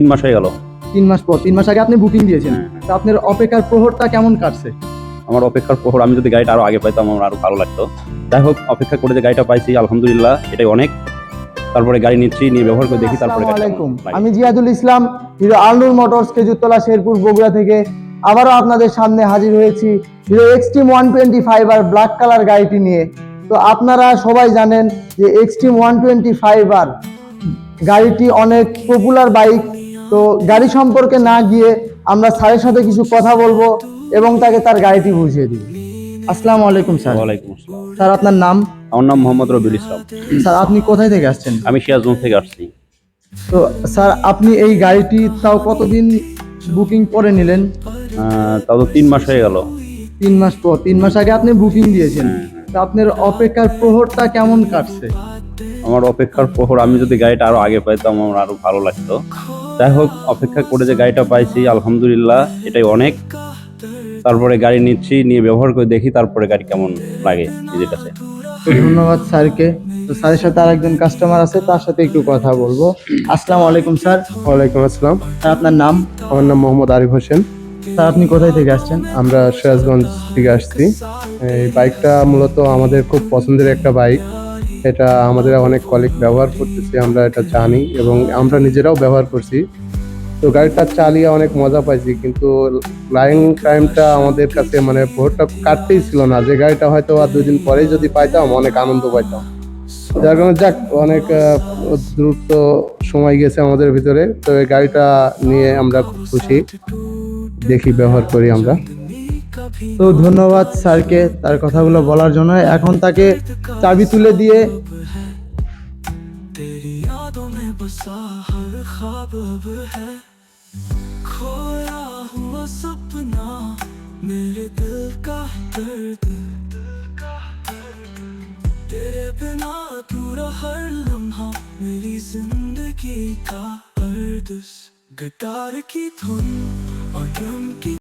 তিন মাস হয়ে গেল। তিন মাস পর তিন মাস আগে আপনি বুকিং দিয়েছেন। হ্যাঁ। তো আপনার অপেক্ষার প্রহরটা কেমন কাটছে? আমার অপেক্ষার প্রহর আমি যদি গাড়িটা আরও আগে পাইতাম আমার আরও ভালো লাগতো। যাই হোক অপেক্ষা করে যে গাড়িটা পাইছি আলহামদুলিল্লাহ এটাই অনেক। তারপরে গাড়ি নিচ্ছি নিয়ে ব্যবহার করে দেখি তারপরে। আমি জিয়াদুল ইসলাম হিরো আলনুর মোটরস খেজুরতলা শেরপুর বগুড়া থেকে। আবারও আপনাদের সামনে হাজির হয়েছি Hero Xtreme one twenty five R black colour গাড়িটি নিয়ে। তো আপনারা সবাই জানেন যে Xtreme one twenty five R গাড়িটি অনেক পপুলার বাইক তো গাড়ি সম্পর্কে না গিয়ে আমরা স্যারের সাথে কিছু কথা বলব এবং তাকে তার গাড়িটি বুঝিয়ে দিব। আসসালামু আলাইকুম স্যার। ওয়ালাইকুম আসসালাম। স্যার আপনার নাম? আমার নাম মোহাম্মদ রবিউল ইসলাম। স্যার আপনি কোথায় থেকে আসছেন? আমি সিরাজগঞ্জ থেকে আসছি। তো স্যার আপনি এই গাড়িটি তাও কতদিন বুকিং করে নিলেন? তাও তো তিন মাস হয়ে গেল। তিন মাস পর তিন মাস আগে আপনি বুকিং দিয়েছেন। হ্যাঁ, তো আপনার অপেক্ষার প্রহরটা কেমন কাটছে? আমার অপেক্ষার প্রহর আমি যদি গাড়িটা আরও আগে পাইতাম আমার আরও ভালো লাগতো। যাই হোক অপেক্ষা করে যে গাড়িটা পাইছি আলহামদুলিল্লাহ এটাই অনেক। তারপরে গাড়ি নিচ্ছি নিয়ে ব্যবহার করে দেখি তারপরে গাড়ি কেমন লাগে নিজের কাছে। তো ধন্যবাদ স্যারকে। তো স্যারের সাথে আরেকজন কাস্টমার আছে তার সাথে একটু কথা বলব। আসসালামু আলাইকুম স্যার। ওয়ালাইকুম আসসালাম। স্যার আপনার নাম? আমার নাম মোহাম্মদ আরিফ হোসেন। স্যার আপনি কোথায় থেকে আসছেন? আমরা সিরাজগঞ্জ থেকে আসছি। এই বাইকটা মূলত আমাদের খুব পছন্দের একটা বাইক এটা আমাদের অনেক কলিগ ব্যবহার করতেছি, আমরা এটা জানি এবং আমরা নিজেরাও ব্যবহার করছি। তো গাড়িটা চালিয়ে অনেক মজা পাইছি, কিন্তু লাইং টাইমটা আমাদের কাছে মানে ভোরটা কাটতেই ছিল না। যে গাড়িটা হয়তো আর দুদিন পরেই যদি পাইতাম, অনেক আনন্দ পাইতাম। যার কারণে যাক, অনেক দ্রুত সময় গেছে আমাদের ভিতরে। তো এই গাড়িটা নিয়ে আমরা খুব খুশি। দেখি, ব্যবহার করি আমরা। তো ধন্যবাদ স্যারকে তার কথাগুলো বলার জন্য এখন তাকে চাবি তুলে দিয়ে तेरी यादों में बसा हर ख्वाब अब है खोया हुआ सपना मेरे दिल का दर्द तेरे बिना अधूरा हर लम्हा मेरी जिंदगी का अर्द गिटार की धुन और ड्रम की